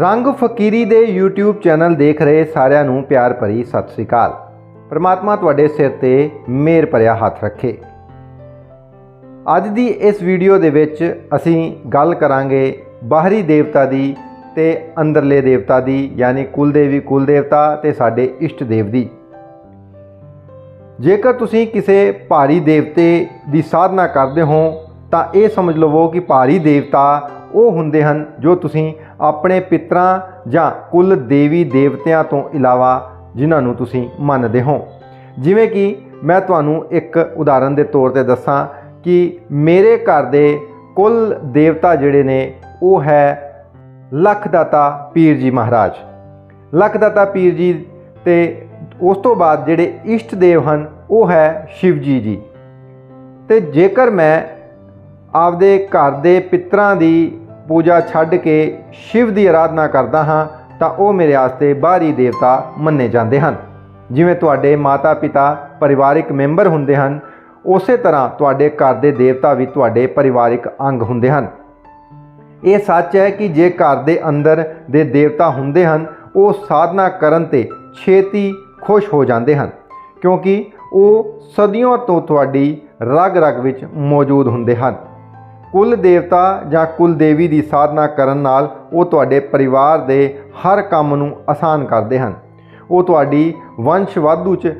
ਰੰਗ ਫਕੀਰੀ ਦੇ YouTube channel ਦੇਖ ਰਹੇ ਸਾਰਿਆਂ ਨੂੰ ਪਿਆਰ ਭਰੀ ਸਤਿ ਸ੍ਰੀ ਅਕਾਲ। ਪ੍ਰਮਾਤਮਾ ਤੁਹਾਡੇ ਸਿਰ ਤੇ ਮਿਹਰ ਭਰਿਆ ਹੱਥ ਰੱਖੇ। ਅੱਜ ਦੀ ਇਸ ਵੀਡੀਓ ਦੇ ਵਿੱਚ ਅਸੀਂ ਗੱਲ ਕਰਾਂਗੇ ਬਾਹਰੀ ਦੇਵਤਾ ਦੀ ਤੇ ਅੰਦਰਲੇ ਦੇਵਤਾ ਦੀ, ਯਾਨੀ ਕੁਲ ਦੇਵੀ ਕੁਲ ਦੇਵਤਾ ਤੇ ਸਾਡੇ ਇਸ਼ਟ ਦੇਵ ਦੀ। ਜੇਕਰ ਤੁਸੀਂ ਕਿਸੇ ਭਾਰੀ ਦੇਵਤੇ ਦੀ ਸਾਧਨਾ ਕਰਦੇ ਹੋ, ਤਾਂ ਇਹ ਸਮਝ ਲਵੋ ਕਿ ਭਾਰੀ ਦੇਵਤਾ ਉਹ ਹੁੰਦੇ ਹਨ ਜੋ ਤੁਸੀਂ ਆਪਣੇ ਪਿਤਰਾਂ ਜਾਂ ਕੁੱਲ ਦੇਵੀ ਦੇਵਤਿਆਂ ਤੋਂ ਇਲਾਵਾ ਜਿਨ੍ਹਾਂ ਨੂੰ ਤੁਸੀਂ ਮੰਨਦੇ ਹੋ। ਜਿਵੇਂ ਕਿ ਮੈਂ ਤੁਹਾਨੂੰ ਇੱਕ ਉਦਾਹਰਨ ਦੇ ਤੌਰ ਤੇ ਦੱਸਾਂ ਕਿ ਮੇਰੇ ਘਰ ਦੇ ਕੁੱਲ ਦੇਵਤਾ ਜਿਹੜੇ ਨੇ, ਉਹ ਹੈ ਲਖਦਾਤਾ ਪੀਰ ਜੀ ਮਹਾਰਾਜ। ਲਖਦਾਤਾ ਪੀਰ ਜੀ ਤੇ ਉਸ ਤੋਂ ਬਾਅਦ ਜਿਹੜੇ ਇਸ਼ਟ ਦੇਵ ਹਨ, ਉਹ ਹੈ ਸ਼ਿਵ ਜੀ ਜੀ। ਤੇ ਜੇਕਰ ਮੈਂ ਆਪਦੇ ਘਰ ਦੇ ਪਿਤਰਾਂ ਦੀ ਪੂਜਾ ਛੱਡ ਕੇ ਸ਼ਿਵ ਦੀ ਆਰਾਧਨਾ ਕਰਦਾ ਹਾਂ, ਤਾਂ ਉਹ ਮੇਰੇ ਵਾਸਤੇ ਬਾਹਰੀ ਦੇਵਤਾ ਮੰਨੇ ਜਾਂਦੇ ਹਨ। ਜਿਵੇਂ ਤੁਹਾਡੇ ਮਾਤਾ-ਪਿਤਾ ਪਰਿਵਾਰਿਕ ਮੈਂਬਰ ਹੁੰਦੇ ਹਨ, ਉਸੇ ਤਰ੍ਹਾਂ ਤੁਹਾਡੇ ਘਰ ਦੇ ਦੇਵਤਾ ਵੀ ਤੁਹਾਡੇ ਪਰਿਵਾਰਿਕ ਅੰਗ ਹੁੰਦੇ ਹਨ। ਇਹ ਸੱਚ ਹੈ ਕਿ ਜੇ ਘਰ ਦੇ ਅੰਦਰ ਦੇ ਦੇਵਤਾ ਹੁੰਦੇ ਹਨ, ਉਹ ਸਾਧਨਾ ਕਰਨ ਤੇ ਛੇਤੀ ਖੁਸ਼ ਹੋ ਜਾਂਦੇ ਹਨ, ਕਿਉਂਕਿ ਉਹ ਸਦੀਆਂ ਤੋਂ ਤੁਹਾਡੀ ਰਗ-ਰਗ ਵਿੱਚ ਮੌਜੂਦ ਹੁੰਦੇ ਹਨ। ਕੁਲ ਦੇਵਤਾ ਜਾਂ ਕੁਲ ਦੇਵੀ ਦੀ ਸਾਧਨਾ ਕਰਨ ਨਾਲ ਉਹ ਤੁਹਾਡੇ ਪਰਿਵਾਰ ਦੇ ਹਰ ਕੰਮ ਨੂੰ ਆਸਾਨ ਕਰਦੇ ਹਨ। ਉਹ ਤੁਹਾਡੀ ਵੰਸ਼ ਵਾਧੂ 'ਚ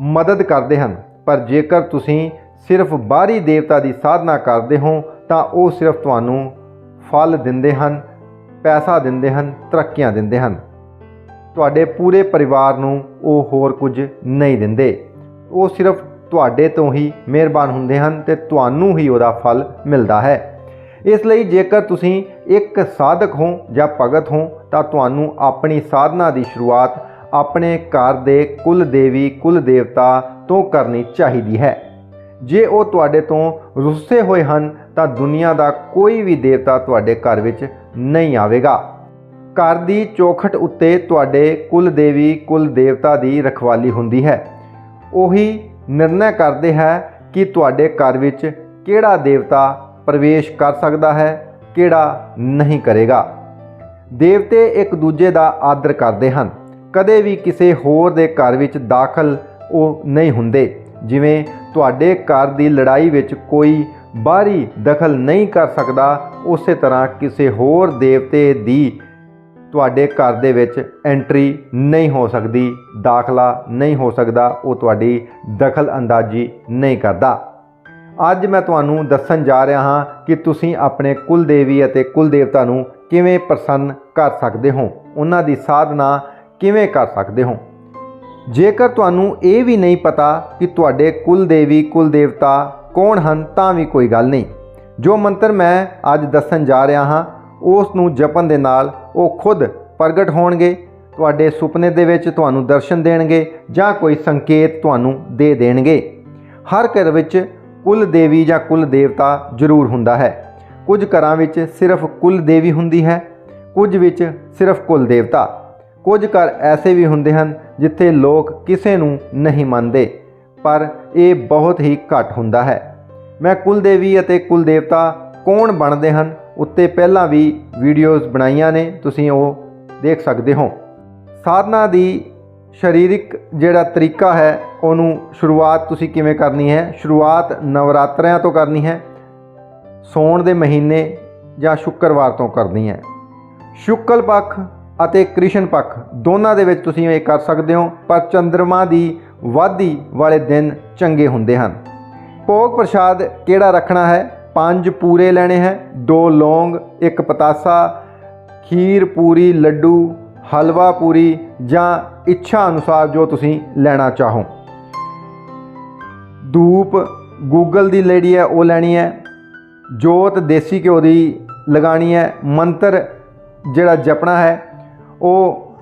ਮਦਦ ਕਰਦੇ ਹਨ। ਪਰ ਜੇਕਰ ਤੁਸੀਂ ਸਿਰਫ ਬਾਹਰੀ ਦੇਵਤਾ ਦੀ ਸਾਧਨਾ ਕਰਦੇ ਹੋ, ਤਾਂ ਉਹ ਸਿਰਫ ਤੁਹਾਨੂੰ ਫਲ ਦਿੰਦੇ ਹਨ, ਪੈਸਾ ਦਿੰਦੇ ਹਨ, ਤਰੱਕੀਆਂ ਦਿੰਦੇ ਹਨ। ਤੁਹਾਡੇ ਪੂਰੇ ਪਰਿਵਾਰ ਨੂੰ ਉਹ ਹੋਰ ਕੁਝ ਨਹੀਂ ਦਿੰਦੇ। ਉਹ ਸਿਰਫ ਤੁਹਾਡੇ ਤੋਂ ਹੀ ਮਿਹਰਬਾਨ ਹੁੰਦੇ ਹਨ ਤੇ ਤੁਹਾਨੂੰ ਹੀ ਉਹਦਾ ਫਲ ਮਿਲਦਾ ਹੈ। ਇਸ ਲਈ ਜੇਕਰ ਤੁਸੀਂ ਇੱਕ ਸਾਧਕ ਹੋ ਜਾਂ ਭਗਤ ਹੋ, ਤਾਂ ਤੁਹਾਨੂੰ ਆਪਣੀ ਸਾਧਨਾ ਦੀ ਸ਼ੁਰੂਆਤ ਆਪਣੇ ਘਰ ਦੇ ਕੁਲ ਦੇਵੀ, ਕੁਲ ਦੇਵਤਾ ਤੋਂ ਕਰਨੀ ਚਾਹੀਦੀ ਹੈ। ਜੇ ਉਹ ਤੁਹਾਡੇ ਤੋਂ ਰੁੱਸੇ ਹੋਏ ਹਨ, ਤਾਂ ਦੁਨੀਆ ਦਾ ਕੋਈ ਵੀ ਦੇਵਤਾ ਤੁਹਾਡੇ ਘਰ ਵਿੱਚ ਨਹੀਂ ਆਵੇਗਾ। ਘਰ ਦੀ ਚੌਖਟ ਉੱਤੇ ਤੁਹਾਡੇ ਕੁਲ ਦੇਵੀ, ਕੁਲ ਦੇਵਤਾ ਦੀ ਰਖਵਾਲੀ ਹੁੰਦੀ ਹੈ। ਉਹੀ ਨਿਰਣਾ ਕਰਦੇ ਹੈ ਕਿ ਤੁਹਾਡੇ ਘਰ ਵਿੱਚ ਕਿਹੜਾ ਦੇਵਤਾ ਪ੍ਰਵੇਸ਼ ਕਰ ਸਕਦਾ ਹੈ, ਕਿਹੜਾ ਨਹੀਂ ਕਰੇਗਾ। ਦੇਵਤੇ ਇੱਕ ਦੂਜੇ ਦਾ ਆਦਰ ਕਰਦੇ ਹਨ। ਕਦੇ ਵੀ ਕਿਸੇ ਹੋਰ ਦੇ ਘਰ ਵਿੱਚ ਦਾਖਲ ਉਹ ਨਹੀਂ ਹੁੰਦੇ। ਜਿਵੇਂ ਤੁਹਾਡੇ ਘਰ ਦੀ ਲੜਾਈ ਵਿੱਚ ਕੋਈ ਬਾਹਰੀ ਦਖਲ ਨਹੀਂ ਕਰ ਸਕਦਾ, ਉਸੇ ਤਰ੍ਹਾਂ ਕਿਸੇ ਹੋਰ ਦੇਵਤੇ ਦੀ ਤੁਹਾਡੇ ਘਰ ਦੇ ਵਿੱਚ ਐਂਟਰੀ ਨਹੀਂ ਹੋ ਸਕਦੀ, ਦਾਖਲਾ ਨਹੀਂ ਹੋ ਸਕਦਾ, ਉਹ ਤੁਹਾਡੀ ਦਖਲ ਅੰਦਾਜ਼ੀ ਨਹੀਂ ਕਰਦਾ। ਅੱਜ ਮੈਂ ਤੁਹਾਨੂੰ ਦੱਸਣ ਜਾ ਰਿਹਾ ਹਾਂ ਕਿ ਤੁਸੀਂ ਆਪਣੇ ਕੁਲ ਦੇਵੀ ਅਤੇ ਕੁਲ ਦੇਵਤਾ ਨੂੰ ਕਿਵੇਂ ਪ੍ਰਸੰਨ ਕਰ ਸਕਦੇ ਹੋ, ਉਹਨਾਂ ਦੀ ਸਾਧਨਾ ਕਿਵੇਂ ਕਰ ਸਕਦੇ ਹੋ। ਜੇਕਰ ਤੁਹਾਨੂੰ ਇਹ ਵੀ ਨਹੀਂ ਪਤਾ ਕਿ ਤੁਹਾਡੇ ਕੁਲ ਦੇਵੀ ਕੁਲ ਦੇਵਤਾ ਕੌਣ ਹਨ, ਤਾਂ ਵੀ ਕੋਈ ਗੱਲ ਨਹੀਂ। ਜੋ ਮੰਤਰ ਮੈਂ ਅੱਜ ਦੱਸਣ ਜਾ ਰਿਹਾ ਹਾਂ, ਉਸ ਨੂੰ ਜਪਣ ਦੇ ਨਾਲ ਉਹ ਖੁਦ ਪ੍ਰਗਟ ਹੋਣਗੇ, ਤੁਹਾਡੇ ਸੁਪਨੇ ਦੇ ਵਿੱਚ ਤੁਹਾਨੂੰ ਦਰਸ਼ਨ ਦੇਣਗੇ ਜਾਂ ਕੋਈ ਸੰਕੇਤ ਤੁਹਾਨੂੰ ਦੇ ਦੇਣਗੇ। ਹਰ ਘਰ ਵਿੱਚ ਕੁਲ ਦੇਵੀ ਜਾਂ ਕੁਲ ਦੇਵਤਾ ਜ਼ਰੂਰ ਹੁੰਦਾ ਹੈ। ਕੁਝ ਘਰਾਂ ਵਿੱਚ ਸਿਰਫ ਕੁਲ ਦੇਵੀ ਹੁੰਦੀ ਹੈ, ਕੁਝ ਵਿੱਚ ਸਿਰਫ ਕੁਲ ਦੇਵਤਾ ਕੁਝ ਘਰ ਐਸੇ ਵੀ ਹੁੰਦੇ ਹਨ ਜਿੱਥੇ ਲੋਕ ਕਿਸੇ ਨੂੰ ਨਹੀਂ ਮੰਨਦੇ, ਪਰ ਇਹ ਬਹੁਤ ਹੀ ਘੱਟ ਹੁੰਦਾ ਹੈ। ਮੈਂ ਕੁਲ ਦੇਵੀ ਅਤੇ ਕੁਲ ਦੇਵਤਾ ਕੌਣ ਬਣਦੇ ਹਨ? ਉੱਤੇ ਪਹਿਲਾਂ ਵੀ ਵੀਡੀਓਜ਼ ਬਣਾਈਆਂ ਨੇ, ਤੁਸੀਂ ਉਹ ਦੇਖ ਸਕਦੇ ਹੋ। ਸਾਧਨਾ ਦੀ ਸਰੀਰਿਕ ਜਿਹੜਾ ਤਰੀਕਾ ਹੈ, ਉਹਨੂੰ ਸ਼ੁਰੂਆਤ ਤੁਸੀਂ ਕਿਵੇਂ ਕਰਨੀ ਹੈ? ਸ਼ੁਰੂਆਤ ਨਵਰਾਤਰਿਆਂ ਤੋਂ ਕਰਨੀ ਹੈ, ਸੌਣ ਦੇ ਮਹੀਨੇ ਜਾਂ ਸ਼ੁੱਕਰਵਾਰ ਤੋਂ ਕਰਨੀ ਹੈ। ਸ਼ੁਕਲ ਪੱਖ ਅਤੇ ਕ੍ਰਿਸ਼ਨ ਪੱਖ, ਦੋਨਾਂ ਦੇ ਵਿੱਚ ਤੁਸੀਂ ਇਹ ਕਰ ਸਕਦੇ ਹੋ, ਪਰ ਚੰ드ਰਮਾ ਦੀ ਵਾਧੀ ਵਾਲੇ ਦਿਨ ਚੰਗੇ ਹੁੰਦੇ ਹਨ। ਭੋਗ ਪ੍ਰਸ਼ਾਦ ਕਿਹੜਾ ਰੱਖਣਾ ਹੈ? ਪੰਜ ਪੂਰੇ ਲੈਣੇ ਹੈ, ਦੋ ਲੌਂਗ, ਇੱਕ ਪਤਾਸਾ, ਖੀਰ ਪੂਰੀ, ਲੱਡੂ, ਹਲਵਾ ਪੂਰੀ ਜਾਂ ਇੱਛਾ ਅਨੁਸਾਰ ਜੋ ਤੁਸੀਂ ਲੈਣਾ ਚਾਹੋ। ਧੂਪ ਗੂਗਲ ਦੀ ਲੈਣੀ ਹੈ, ਉਹ ਲੈਣੀ ਹੈ। ਜੋਤ ਦੇਸੀ ਘਿਓ ਦੀ ਲਗਾਣੀ ਹੈ। ਮੰਤਰ ਜਿਹੜਾ ਜਪਣਾ ਹੈ, ਉਹ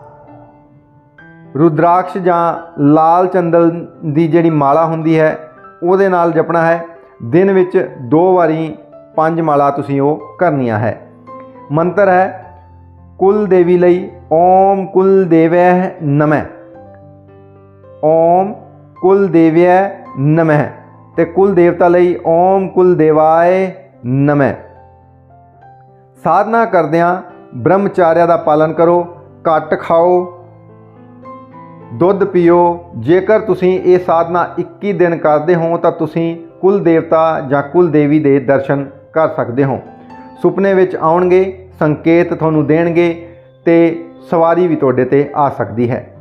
ਰੁਦਰਾਕਸ਼ ਜਾਂ ਲਾਲ ਚੰਦਨ ਦੀ ਜਿਹੜੀ ਮਾਲਾ ਹੁੰਦੀ ਹੈ, ਉਹਦੇ ਨਾਲ ਜਪਣਾ ਹੈ। ਦਿਨ ਵਿੱਚ ਦੋ ਵਾਰੀ ਪੰਜ ਮਾਲਾ ਤੁਸੀਂ ਉਹ ਕਰਨੀਆਂ ਹੈ। ਮੰਤਰ ਹੈ, ਕੁਲ ਦੇਵੀ ਲਈ ਓਮ ਕੁਲ ਦੇਵੈ ਨਮੈ ਓਮ ਕੁਲ ਦੇਵੈ ਨਮੈ ਤੇ ਕੁਲ ਦੇਵਤਾ ਲਈ ਓਮ ਕੁਲ ਦੇਵਾਏ ਨਮੈ ਸਾਧਨਾ ਕਰਦਿਆਂ ਬ੍ਰਹਮਚਾਰਿਆ ਦਾ ਪਾਲਨ ਕਰੋ, ਘੱਟ ਖਾਓ, ਦੁੱਧ ਪੀਓ। ਜੇਕਰ ਤੁਸੀਂ ਇਹ ਸਾਧਨਾ 21 ਦਿਨ ਕਰਦੇ ਹੋ ਤਾਂ ਤੁਸੀਂ ਕੁਲ ਦੇਵਤਾ ਜਾਂ ਕੁਲ ਦੇਵੀ ਦੇ ਦਰਸ਼ਨ ਕਰ ਸਕਦੇ ਹੋ। ਸੁਪਨੇ ਵਿੱਚ ਆਉਣਗੇ, ਸੰਕੇਤ ਤੁਹਾਨੂੰ ਦੇਣਗੇ ਤੇ ਸਵਾਰੀ ਵੀ ਤੁਹਾਡੇ ਤੇ ਆ ਸਕਦੀ ਹੈ।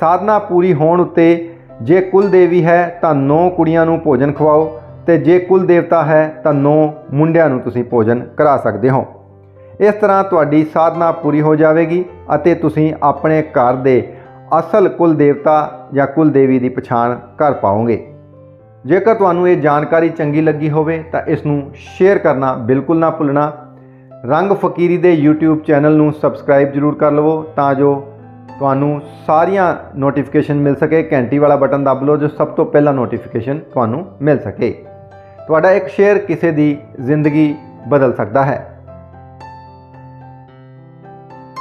ਸਾਧਨਾ ਪੂਰੀ ਹੋਣ ਉੱਤੇ ਜੇ ਕੁਲ ਦੇਵੀ ਹੈ ਤਾਂ ਨੌ ਕੁੜੀਆਂ ਨੂੰ ਭੋਜਨ ਖਵਾਓ ਤੇ ਜੇ ਕੁਲ ਦੇਵਤਾ ਹੈ ਤਾਂ ਨੌ ਮੁੰਡਿਆਂ ਨੂੰ ਤੁਸੀਂ ਭੋਜਨ ਕਰਾ ਸਕਦੇ ਹੋ। ਇਸ ਤਰ੍ਹਾਂ ਤੁਹਾਡੀ ਸਾਧਨਾ ਪੂਰੀ ਹੋ ਜਾਵੇਗੀ ਅਤੇ ਤੁਸੀਂ ਆਪਣੇ ਘਰ ਦੇ ਅਸਲ ਕੁਲ ਦੇਵਤਾ ਜਾਂ ਕੁਲ ਦੇਵੀ ਦੀ ਪਛਾਣ ਕਰ ਪਾਓਗੇ। ਜੇਕਰ ਤੁਹਾਨੂੰ ਇਹ ਜਾਣਕਾਰੀ ਚੰਗੀ ਲੱਗੀ ਹੋਵੇ ਤਾਂ ਇਸ ਨੂੰ ਸ਼ੇਅਰ ਕਰਨਾ ਬਿਲਕੁਲ ਨਾ ਭੁੱਲਣਾ। ਰੰਗ ਫਕੀਰੀ ਦੇ YouTube ਚੈਨਲ ਨੂੰ ਸਬਸਕ੍ਰਾਈਬ ਜ਼ਰੂਰ ਕਰ ਲਵੋ ਤਾਂ ਜੋ ਤੁਹਾਨੂੰ ਸਾਰੀਆਂ ਨੋਟੀਫਿਕੇਸ਼ਨ ਮਿਲ ਸਕੇ। ਘੰਟੀ ਵਾਲਾ ਬਟਨ ਦਬ ਲਓ ਜੋ ਸਭ ਤੋਂ ਪਹਿਲਾਂ ਨੋਟੀਫਿਕੇਸ਼ਨ ਤੁਹਾਨੂੰ ਮਿਲ ਸਕੇ। ਤੁਹਾਡਾ ਇੱਕ ਸ਼ੇਅਰ ਕਿਸੇ ਦੀ ਜ਼ਿੰਦਗੀ ਬਦਲ ਸਕਦਾ ਹੈ।